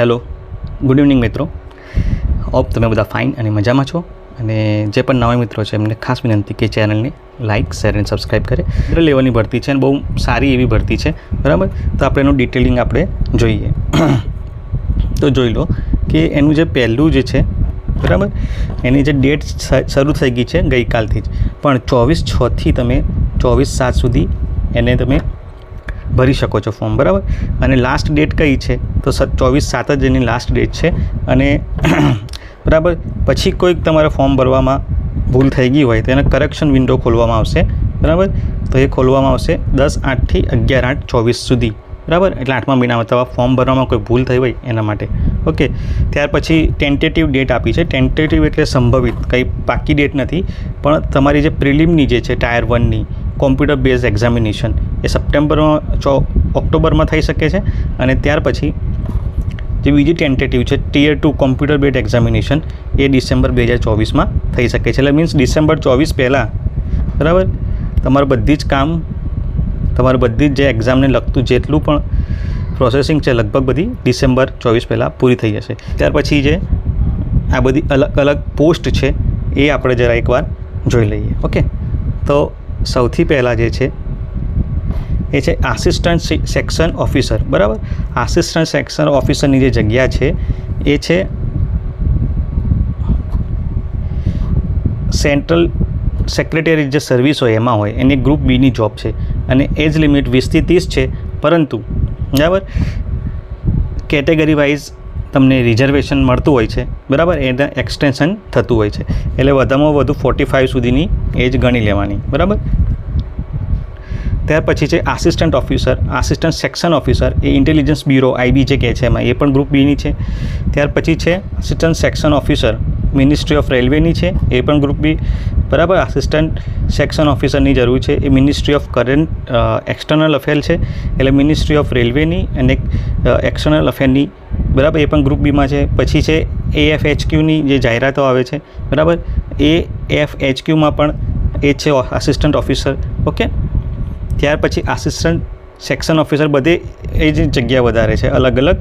Hello. Good evening મિત્રો. Hope તમે બધા ફાઇન અને મજામાં છો. અને જે પણ નવા મિત્રો છે, એમને ખાસ વિનંતી કે ચેનલને લાઇક શેર અને સબસ્ક્રાઈબ કરે. જનરલ લેવલની ભરતી છે અને બહુ સારી એવી ભરતી છે. બરાબર? તો આપણે એનું ડિટેલિંગ આપણે જોઈએ. તો જોઈ લો કે એનું જે પહેલું જે છે, બરાબર? એની જે ડેટ શરૂ થઈ ગઈ છે ગઈકાલથી જ. પણ ચોવીસ છથી તમે ચોવીસ સાત સુધી એને તમે ભરી શકો છો ફોર્મ બરાબર? અને લાસ્ટ ડેટ કઈ છે? તો ચોવીસ સાત જ એની લાસ્ટ ડેટ છે. અને બરાબર? પછી કોઈક તમારે ફોર્મ ભરવામાં ભૂલ થઈ ગઈ હોય તો એને કરેક્શન વિન્ડો ખોલવામાં આવશે. બરાબર? તો એ ખોલવામાં આવશે દસ આઠથી અગિયાર આઠ ચોવીસ સુધી. બરાબર? એટલે આઠમા મહિનામાં તમારા ફોર્મ ભરવામાં કોઈ ભૂલ થઈ હોય એના માટે. ઓકે. ત્યાર પછી ટેન્ટેટિવ ડેટ આપી છે. ટેન્ટેટિવ એટલે સંભવિત, કંઈ પાકી ડેટ નથી. પણ તમારી જે પ્રિલિમની જે છે, ટાયર વનની કોમ્પ્યુટર બેઝ એક્ઝામિનેશન એ સપ્ટેમ્બરમાં ચો ઓક્ટોબરમાં થઈ શકે છે. અને ત્યાર પછી જે બીજી ટેન્ટેટિવ છે tier two computer base examination એ ડિસેમ્બર બે હજાર ચોવીસમાં થઈ શકે છે. એટલે મીન્સ ડિસેમ્બર ચોવીસ પહેલાં, બરાબર? તમારું બધી જ કામ તમારું બધી જ જે એક્ઝામને લગતું જેટલું પણ પ્રોસેસિંગ છે, લગભગ બધી ડિસેમ્બર ચોવીસ પહેલાં પૂરી થઈ જશે. ત્યાર પછી જે આ બધી અલગ અલગ પોસ્ટ છે, એ આપણે જરા એકવાર જોઈ લઈએ. ઓકે? તો સૌથી પહેલાં જે છે, એ છે આસિસ્ટન્ટ સેક્શન ઓફિસર બરાબર? આસિસ્ટન્ટ સેક્શન ઓફિસરની જે જગ્યા છે, એ છે સેન્ટ્રલ સેક્રેટરી જે સર્વિસ હોય, એમાં હોય, એની ગ્રુપ બીની જોબ છે. અને એજ લિમિટ વીસથી ત્રીસ છે, પરંતુ, બરાબર? કેટેગરી વાઇઝ તમને રિઝર્વેશન મળતું હોય છે, બરાબર? એને એક્સટેન્શન થતું હોય છે. એટલે વધારેમાં વધુ ફોર્ટી ફાઇવ સુધીની એજ ગણી લેવાની, બરાબર? ત્યાર પછી છે assistant officer assistant section officer એ ઇન્ટેલિજન્સ બ્યુરો આઈબી જે કહે છે એમાં, એ પણ ગ્રુપ બીની છે. ત્યાર પછી છે assistant section officer ministry of રેલવેની છે. એ પણ ગ્રુપ બી બરાબર? આસિસ્ટન્ટ સેક્શન ઓફિસરની જરૂર છે. એ ministry of current external affair છે. એટલે મિનિસ્ટ્રી ઓફ રેલવેની અને એક્સટર્નલ અફેરની બરાબર? એ પણ ગ્રુપ બીમાં છે. પછી છે એએફ એચક્યુની જે જાહેરાતો આવે છે. બરાબર? એ એફ એચક્યુમાં પણ એ છે આસિસ્ટન્ટ ઓફિસર ઓકે? ત્યાર પછી આસિસ્ટન્ટ સેક્શન ઓફિસર બધે એ જ જગ્યા વધારે છે. અલગ અલગ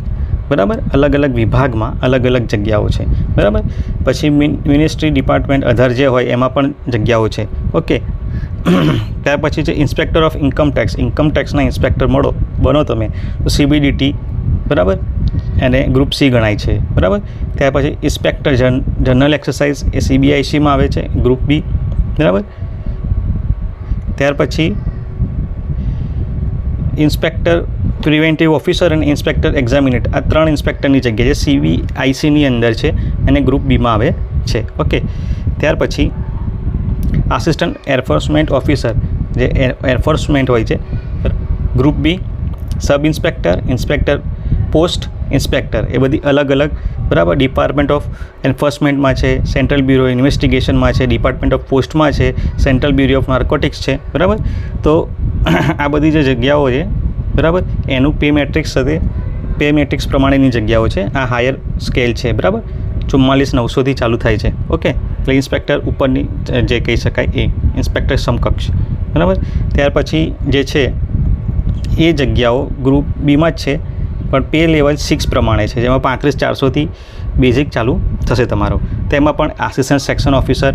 બરાબર? અલગ અલગ વિભાગમાં અલગ અલગ જગ્યાઓ છે. બરાબર? પછી મિનિસ્ટ્રી ડિપાર્ટમેન્ટ અધર જે હોય એમાં પણ જગ્યાઓ છે. ઓકે. ત્યાર પછી છે inspector of income tax, income ટેક્સના inspector મળો, બનો તમે. તો સીબીડીટી બરાબર? એને ગ્રુપ સી ગણાય છે. બરાબર? ત્યાર પછી ઇન્સ્પેક્ટર જન, જનરલ એક્સરસાઇઝ એ સીબીઆઈસીમાં આવે છે, ગ્રુપ બી બરાબર? ત્યાર પછી ઇન્સ્પેક્ટર પ્રિવેન્ટિવ ઓફિસર અને ઇન્સ્પેક્ટર એક્ઝામિનેટ. આ ત્રણ ઇન્સ્પેક્ટરની જગ્યાએ જે સીવીઆઈસીની અંદર છે અને ગ્રુપ બીમાં આવે છે. ઓકે. ત્યાર પછી આસિસ્ટન્ટ એરફોર્સમેન્ટ ઓફિસર, જે એન્ફોર્સમેન્ટ હોય છે. Group B, sub inspector inspector post inspector. એ બધી અલગ અલગ, બરાબર? ડિપાર્ટમેન્ટ ઓફ એન્ફોર્સમેન્ટમાં છે, સેન્ટ્રલ બ્યુરો ઇન્વેસ્ટિગેશનમાં છે, ડિપાર્ટમેન્ટ ઓફ પોસ્ટમાં છે, સેન્ટ્રલ બ્યુરો ઓફ નાર્કોટિક્સ છે. બરાબર? તો આ બધી જે જગ્યાઓ છે બરાબર? એનું પે મેટ્રિક્સ સાથે પે મેટ્રિક્સ પ્રમાણેની જગ્યાઓ છે. આ હાયર સ્કેલ છે, બરાબર? ચુમ્માલીસ નવસોથી ચાલુ થાય છે. ઓકે એટલે ઇન્સ્પેક્ટર ઉપરની જે કહી શકાય એ. ઇન્સ્પેક્ટર સમકક્ષ. બરાબર? ત્યાર પછી જે છે, એ જગ્યાઓ ગ્રુપ બીમાં જ છે. પણ પે લેવલ સિક્સ પ્રમાણે છે. જેમાં પાંત્રીસ ચારસોથી બેઝિક ચાલુ થશે તમારો. તેમાં પણ assistant section officer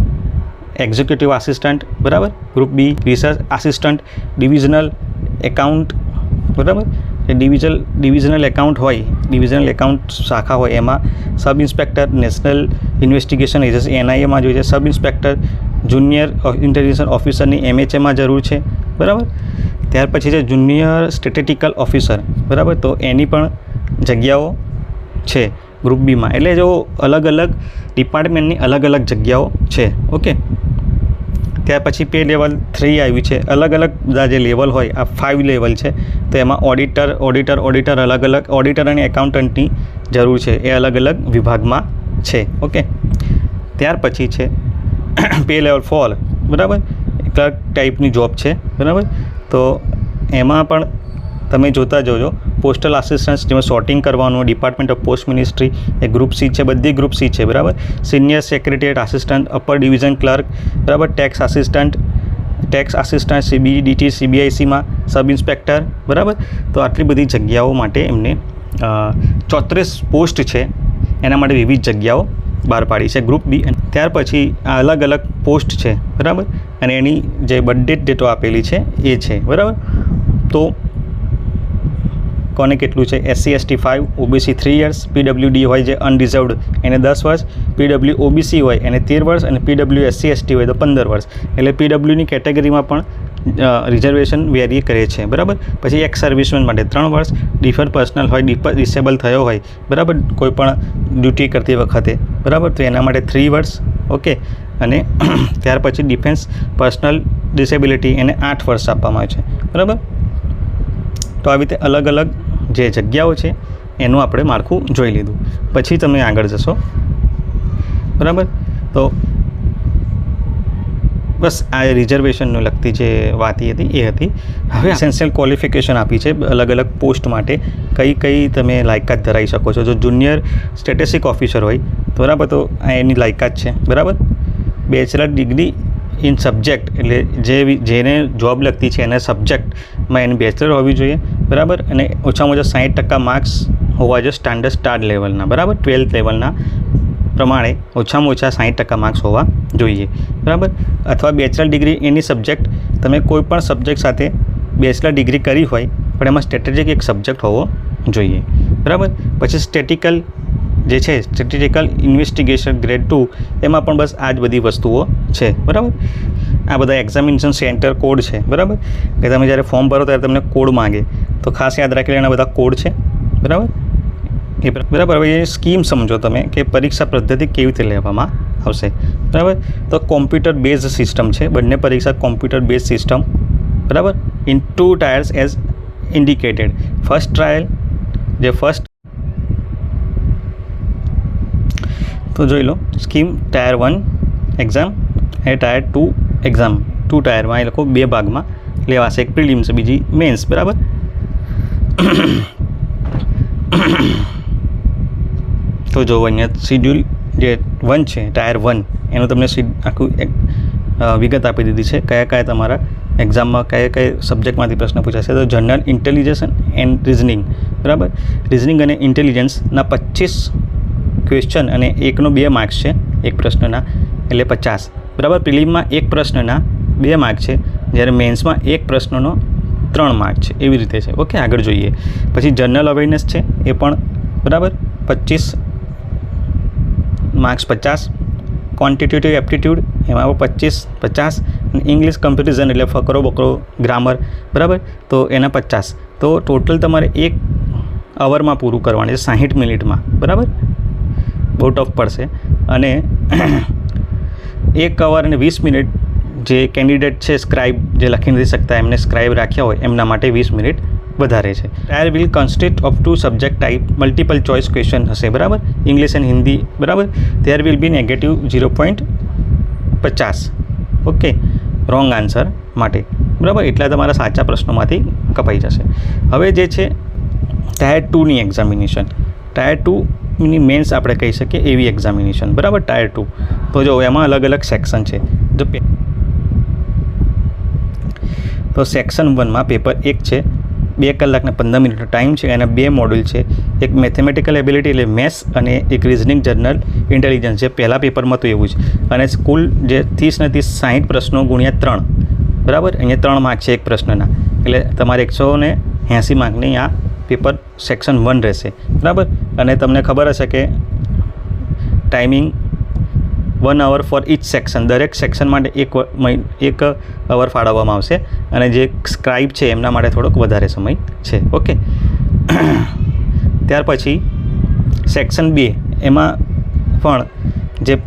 executive assistant બરાબર? Group B research assistant divisional account બરાબર? ડિવિઝલ ડિવિઝનલ એકાઉન્ટ હોય ડિવિઝનલ એકાઉન્ટ શાખા હોય, એમાં sub inspector national investigation agency એનઆઈએમાં જોઈએ છે. સબ ઇન્સ્પેક્ટર જુનિયર ઇન્ટેલિજન્સ ઓફિસરની એમએચએમાં જરૂર છે. બરાબર? ત્યાર પછી છે જુનિયર સ્ટેટેટિકલ ઓફિસર બરાબર? તો એની પણ જગ્યાઓ છે ગ્રુપ બીમાં એટલે જો અલગ અલગ ડિપાર્ટમેન્ટની અલગ અલગ જગ્યાઓ છે. ઓકે? ત્યાર પછી પે લેવલ થ્રી આવ્યું છે. અલગ અલગ જે લેવલ હોય, આ ફાઇવ લેવલ છે, તો એમાં ઓડિટર ઓડિટર ઓડિટર અલગ અલગ ઓડિટર અને એકાઉન્ટન્ટની જરૂર છે. એ અલગ અલગ વિભાગમાં છે. ઓકે? ત્યાર પછી છે પે લેવલ ફોર બરાબર? ક્લર્ક ટાઈપની જોબ છે. બરાબર? તો એમાં પણ તમે જોતા જજો પોસ્ટલ આસિસ્ટન્સ જેમાં સોર્ટિંગ કરવાનું ડિપાર્ટમેન્ટ ઓફ પોસ્ટ મિનિસ્ટ્રી એ ગ્રુપ સી છે, બધી ગ્રુપ સી છે, બરાબર? Senior secretariat assistant upper division clerk બરાબર? Tax assistant tax assistant CBDT સીબીઆઈસીમાં sub inspector બરાબર? તો આટલી બધી જગ્યાઓ માટે એમને ચોત્રીસ પોસ્ટ છે. એના માટે વિવિધ જગ્યાઓ બહાર પાડી છે ગ્રુપ બી ત્યાર પછી આ અલગ અલગ પોસ્ટ છે, બરાબર? અને એની જે બર્થડેટ ડેટો આપેલી છે, એ છે, બરાબર? તો કોને કેટલું છે? SC ST five OBC three years PWD હોય જે અનરિઝર્વડ એને દસ વર્ષ પીડબ્લ્યુ ઓબીસી હોય એને તેર વર્ષ અને પીડબ્લ્યુ એસસી એસટી હોય તો પંદર વર્ષ. એટલે પીડબ્લ્યુની કેટેગરીમાં પણ રિઝર્વેશન વેરી કરે છે. બરાબર? પછી એક્સ સર્વિસમેન માટે ત્રણ વર્ષ ડિફર પર્સનલ હોય ડિસેબલ થયો હોય, બરાબર? કોઈપણ ડ્યુટી કરતી વખતે. બરાબર? તો એના માટે થ્રી વર્ષ, ઓકે? અને ત્યાર પછી ડિફેન્સ પર્સનલ ડિસેબિલિટી એને આઠ વર્ષ આપવામાં આવે છે. બરાબર? તો આવી રીતે અલગ અલગ જે જગ્યાઓ છે એનું આપણે માળખું જોઈ લીધું. પછી તમે આગળ જશો. બરાબર? તો બસ આ રિઝર્વેશનને લગતી જે વાત એ હતી એ હતી. હવે એસેન્શિયલ ક્વોલિફિકેશન આપી છે અલગ અલગ પોસ્ટ માટે. કઈ કઈ તમે લાયકાત ધરાવી શકો છો. જો જુનિયર સ્ટેટિસ્ટિક ઓફિસર હોય તો બરાબર તો આ એની લાયકાત છે. બરાબર? બેચલર ડિગ્રી ઇન સબ્જેક્ટ એટલે જે જેને જોબ લગતી છે એના સબ્જેક્ટમાં એની બેચલર હોવી જોઈએ. બરાબર? અને ઓછામાં ઓછા સાઠ ટકા માર્ક્સ હોવા જોઈએ સ્ટાન્ડર્ડ સ્ટાર્ટ લેવલના બરાબર? ટ્વેલ્થ લેવલના પ્રમાણે ઓછામાં ઓછા સાઠ ટકા માર્ક્સ હોવા જોઈએ, બરાબર? અથવા બેચલર ડિગ્રી એની સબ્જેક્ટ તમે કોઈ પણ સબ્જેક્ટ સાથે બેચલર ડિગ્રી કરી હોય, પણ એમાં સ્ટ્રેટેજિક એક સબ્જેક્ટ હોવો જોઈએ, બરાબર? પછી સ્ટેટિકલ જે છે સ્ટેટિકલ ઇન્વેસ્ટિગેશન ગ્રેડ ટુ એમાં પણ બસ આ જ બધી વસ્તુઓ છે, બરાબર? આ બધા એક્ઝામિનેશન સેન્ટર કોડ છે, બરાબર? કે તમે જ્યારે ફોર્મ ભરો ત્યારે તમને કોડ માંગે. તો ખાસ યાદ રાખી લેવાના બધા કોડ છે, બરાબર? એ બરાબર? હવે એ સ્કીમ સમજો તમે કે પરીક્ષા પદ્ધતિ કેવી રીતે લેવામાં આવશે, બરાબર? તો કોમ્પ્યુટર બેઝ સિસ્ટમ છે, બંને પરીક્ષા કોમ્પ્યુટર બેઝ સિસ્ટમ બરાબર? In two tiers as indicated first trial જે ફર્સ્ટ તો જોઈ લો સ્કીમ ટાયર વન એક્ઝામ એ ટાયર ટુ એક્ઝામ ટુ ટાયરમાં એ લોકો બે ભાગમાં લેવાશે. એક પ્રિલિમ્સ બીજી મેન્સ બરાબર? તો જો અહીંયા શિડ્યુલ જે વન છે ટાયર વન એનું તમને આખું વિગત આપી દીધી છે. કયા કયા તમારા એક્ઝામમાં કયા કયા સબ્જેક્ટમાંથી પ્રશ્ન પૂછાશે? તો જનરલ ઇન્ટેલિજન્સ એન્ડ રિઝનિંગ બરાબર? રિઝનિંગ અને ઇન્ટેલિજન્સના પચીસ ક્વેશ્ચન અને એકનો બે માર્ક્સ છે, એક પ્રશ્નના, એટલે પચાસ. બરાબર? પ્રિલિમમાં એક પ્રશ્નના બે માર્ક છે. જ્યારે મેન્સમાં એક પ્રશ્નનો ત્રણ માર્ક છે. એવી રીતે છે. ઓકે, આગળ જોઈએ. પછી જનરલ અવેરનેસ છે. એ પણ બરાબર? પચીસ માર્ક્સ પચાસ. ક્વોન્ટિટેટિવ એપ્ટિટ્યૂડ એમાં પચીસ, પચાસ. અને ઇંગ્લિશ કમ્પેરિઝન એટલે ફકરો બકરો ગ્રામર. બરાબર? તો એના પચાસ. તો ટોટલ તમારે એક અવરમાં પૂરું કરવાનું છે. સાહીઠ મિનિટમાં. બરાબર? બહુ ટફ પડશે. અને એક અવર અને વીસ મિનિટ જે કેન્ડિડેટ છે સ્ક્રાઇબ જે લખી નથી શકતા, એમને સ્ક્રાઇબ રાખ્યા હોય, એમના માટે વીસ મિનિટ વધારે છે. Tier will consist of two subject type multiple choice question હશે, બરાબર? ઇંગ્લિશ એન્ડ હિન્દી બરાબર? There will be negative zero point પચાસ. ઓકે રોંગ આન્સર માટે. બરાબર? એટલા તમારા સાચા પ્રશ્નોમાંથી કપાઈ જશે. હવે જે છે ટાયર ટુની એક્ઝામિનેશન ટાયર ટુની મેન્સ આપણે કહી શકીએ એવી એક્ઝામિનેશન બરાબર? ટાયર ટુ તો જો એમાં અલગ અલગ સેક્શન છે. જો તો સેક્શન વનમાં પેપર એક છે, બે કલાકને પંદર મિનિટનો ટાઈમ છે અને બે મોડ્યુલ છે. એક મેથેમેટિકલ એબિલિટી એટલે મેથ્સ અને એક રિઝનિંગ જનરલ ઇન્ટેલિજન્સ છે પહેલાં પેપરમાં તો એવું જ. અને સ્કૂલ જે ત્રીસ ને ત્રીસ સાઠ પ્રશ્નો ગુણ્યા ત્રણ. બરાબર? અહીંયા ત્રણ માર્ક છે એક પ્રશ્નના. એટલે તમારે એકસો ને એંસી માર્કની આ પેપર સેક્શન વન રહેશે. બરાબર? અને તમને ખબર હશે કે timing one hour for each section, દરેક સેક્શન માટે એક એક અવર ફાળવવામાં આવશે. અને જે સ્ક્રાઇબ છે એમના માટે થોડોક વધારે સમય છે. ઓકે? ત્યાર પછી સેક્શન બે, એમાં પણ જે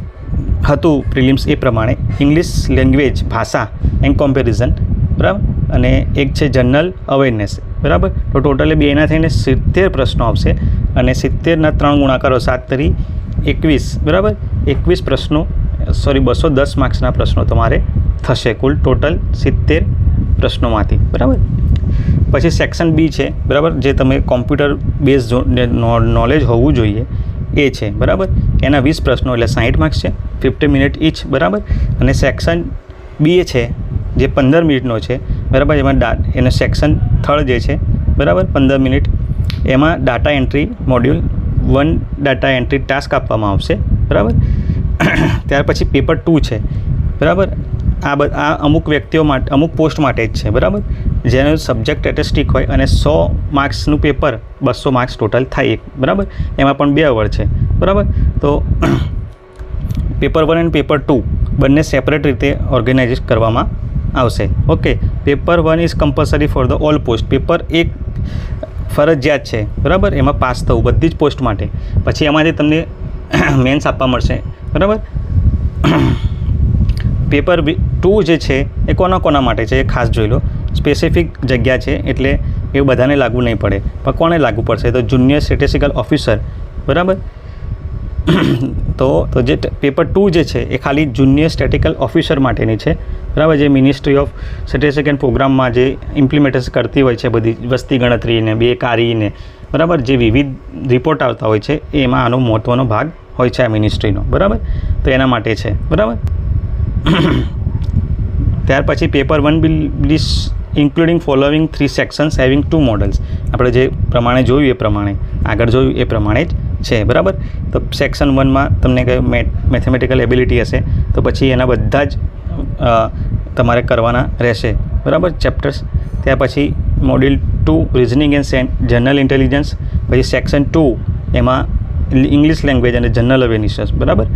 હતું પ્રિલિમ્સ એ પ્રમાણે ઇંગ્લિશ લેંગ્વેજ, ભાષા એન્ડ કોમ્પેરિઝન. બરાબર? અને એક છે જનરલ અવેરનેસ. બરાબર? તો ટોટલી બેના થઈને સિત્તેર પ્રશ્નો આવશે અને સિત્તેરના ત્રણ ગુણાકારો સાત તરી એકવીસ, બરાબર? એકવીસ પ્રશ્નો, સોરી, બસો દસ માર્ક્સના પ્રશ્નો તમારે થશે કુલ ટોટલ સિત્તેર પ્રશ્નોમાંથી, બરાબર? પછી સેક્શન બી છે, બરાબર? જે તમે કોમ્પ્યુટર બેઝ નોલેજ હોવું જોઈએ એ છે, બરાબર? એના વીસ પ્રશ્નો એટલે સાઠ માર્ક્સ છે, ફિફ્ટી મિનિટ ઇચ બરાબર? અને સેક્શન બી છે, જે પંદર મિનિટનો છે બરાબર? એમાં ડા એનો સેક્શન થર્ડ જે છે, બરાબર? પંદર મિનિટ. એમાં data entry module one data entry task આપવામાં આવશે, બરાબર? ત્યાર પછી પેપર ટુ છે, બરાબર? આ આ અમુક વ્યક્તિઓ માટે અમુક પોસ્ટ માટે જ છે, બરાબર? જેનો સબ્જેક્ટ સ્ટેટિસ્ટિક હોય અને સો માર્ક્સનું પેપર બસો માર્ક્સ ટોટલ થાય બરાબર? એમાં પણ બે અવર છે, બરાબર? તો paper one and paper two બંને સેપરેટ રીતે ઓર્ગેનાઇઝ કરવામાં આવશે. Okay paper one is compulsory for the all post paper એક ફરજિયાત છે. બરાબર? એમાં પાસ થવું, બધી જ પોસ્ટ માટે. પછી એમાંથી તમને મેન્સ આપવા મળશે. બરાબર? પેપર ટુ જે છે, એ કોના કોના માટે છે? એ ખાસ જોઈ લો. સ્પેસિફિક જગ્યા છે, એટલે એ બધાને લાગુ નહીં પડે. પણ કોને લાગુ પડશે? તો જુનિયર સ્ટેટિસ્ટિકલ ઓફિસર બરાબર? તો તો જે પેપર ટુ જે છે, એ ખાલી જુનિયર સ્ટેટિકલ ઓફિસર માટેની છે. બરાબર જે મિનિસ્ટ્રી ઓફ સ્ટેટિસ્ટિક પ્રોગ્રામમાં જે ઇમ્પ્લિમેન્ટેશન કરતી હોય છે બધી વસ્તી ગણતરીને બેકારીને બરાબર જે વિવિધ રિપોર્ટ આવતા હોય છે, એમાં આનો મહત્ત્વનો ભાગ હોય છે આ મિનિસ્ટ્રીનો બરાબર? તો એના માટે છે. બરાબર? ત્યાર પછી paper one will લિસ including following three sections having two models આપણે જે પ્રમાણે જોયું એ પ્રમાણે, આગળ જોયું એ પ્રમાણે જ છે, બરાબર? તો સેક્શન વનમાં તમને કયું મેથેમેટિકલ એબિલિટી હશે, તો પછી એના બધા જ તમારે કરવાના રહેશે, બરાબર? ચેપ્ટર્સ ત્યાર પછી module two reasoning and general intelligence પછી સેક્શન ટુ એમાં ઇંગ્લિશ લેંગ્વેજ અને જનરલ અવેરનેસ બરાબર?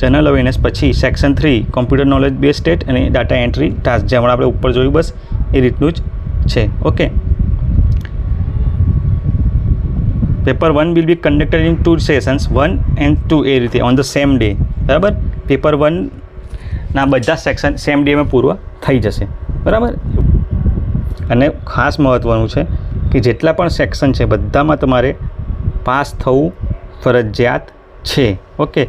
જનરલ અવેરનેસ પછી section three computer knowledge base state અને ડાટા એન્ટ્રી ટાસ્ક જે આપણે ઉપર જોયું, બસ, એ રીતનું જ છે, okay? Paper one will be conducted in two sessions one and two એ રીતે ઓન ધ સેમ ડે બરાબર? પેપર વનના બધા સેક્શન સેમ ડેમાં પૂર્વ થઈ જશે. બરાબર? અને ખાસ મહત્ત્વનું છે કે જેટલા પણ સેક્શન છે, બધામાં તમારે પાસ થવું ફરજિયાત છે. Okay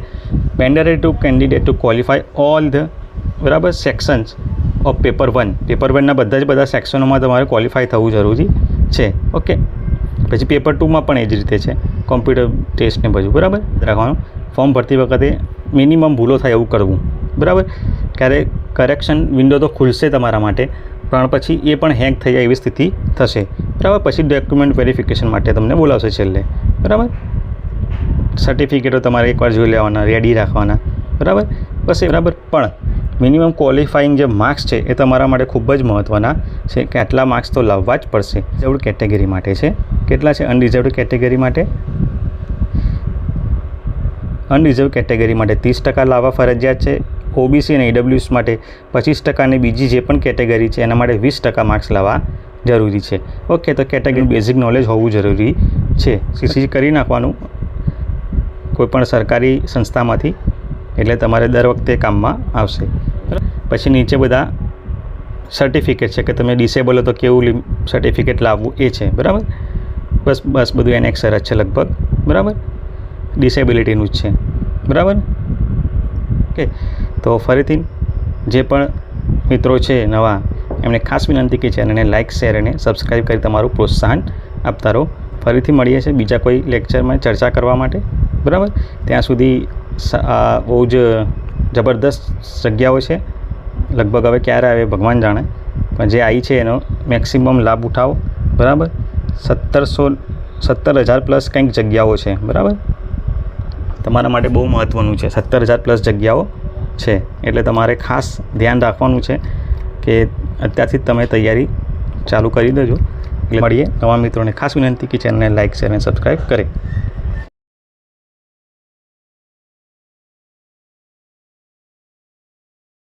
mandatory to candidate to qualify all the બરાબર sections of paper one paper વનના બધા જ બધા સેક્શનોમાં તમારે ક્વોલિફાય થવું જરૂરી છે. ઓકે પછી પેપર ટુમાં પણ એ જ રીતે છે. કોમ્પ્યુટર ટેસ્ટને બધું, બરાબર? રાખવાનું. ફોર્મ ભરતી વખતે મિનિમમ ભૂલો થાય એવું કરવું. બરાબર? ક્યારેક કરેક્શન વિન્ડો તો ખુલશે તમારા માટે, પણ પછી એ પણ હેક થઈ જાય એવી સ્થિતિ થશે. બરાબર? પછી ડોક્યુમેન્ટ વેરિફિકેશન માટે તમને બોલાવશે છેલ્લે. બરાબર? સર્ટિફિકેટો તમારે એકવાર જોઈ લેવાના રેડી રાખવાના. બરાબર? બસ એ બરાબર. પણ મિનિમમ ક્વોલિફાઇંગ જે માર્ક્સ છે એ તમારા માટે ખૂબ જ મહત્ત્વના છે. કે આટલા માર્ક્સ તો લાવવા જ પડશે. રિઝર્વડ કેટેગરી માટે છે. કેટલા છે? અનરિઝર્વડ કેટેગરી માટે? અનરિઝર્વ કેટેગરી માટે ત્રીસ ટકા લાવવા ફરજિયાત છે. ઓબીસી અને ઈડબ્લ્યુએસ માટે પચીસ ટકાની બીજી જે પણ કેટેગરી છે એના માટે વીસ ટકા માર્ક્સ લાવવા જરૂરી છે. ઓકે, તો કેટેગરી બેઝિક નોલેજ હોવું જરૂરી છે. સીસી કરી નાખવાનું કોઈપણ સરકારી સંસ્થામાંથી. એટલે તમારે દર વખતે કામમાં આવશે. પછી નીચે બધા સર્ટિફિકેટ છે કે તમે ડિસેબલ તો કેવું સર્ટિફિકેટ લાવવું એ છે, બરાબર? બસ બસ બધું એને એક સરસ છે લગભગ, બરાબર? ડિસેબિલિટીનું જ છે, બરાબર? ઓકે, તો ફરીથી જે પણ મિત્રો છે નવા, એમને ખાસ વિનંતી કે ચેનલને લાઇક શેર અને સબસ્ક્રાઈબ કરી તમારું પ્રોત્સાહન આપતા રહો. ફરીથી મળીએ છીએ બીજા કોઈ લેક્ચરમાં ચર્ચા કરવા માટે, બરાબર? ત્યાં સુધી બહુ જ જબરદસ્ત જગ્યાઓ છે. લગભગ હવે ક્યારે આવે ભગવાન જાણે. પણ જે આવી છે એનો મેક્સિમમ લાભ ઉઠાવો. બરાબર? સત્તરસો, સત્તર હજાર પ્લસ કંઈક જગ્યાઓ છે. બરાબર? તમારા માટે બહુ મહત્ત્વનું છે. સત્તર હજાર પ્લસ જગ્યાઓ છે. એટલે તમારે ખાસ ધ્યાન રાખવાનું છે કે અત્યારથી જ તમે તૈયારી ચાલુ કરી દેજો. એટલે મળીએ નવા મિત્રોને. ખાસ વિનંતી કે ચેનલને લાઇક શેર અને સબસ્ક્રાઈબ કરે.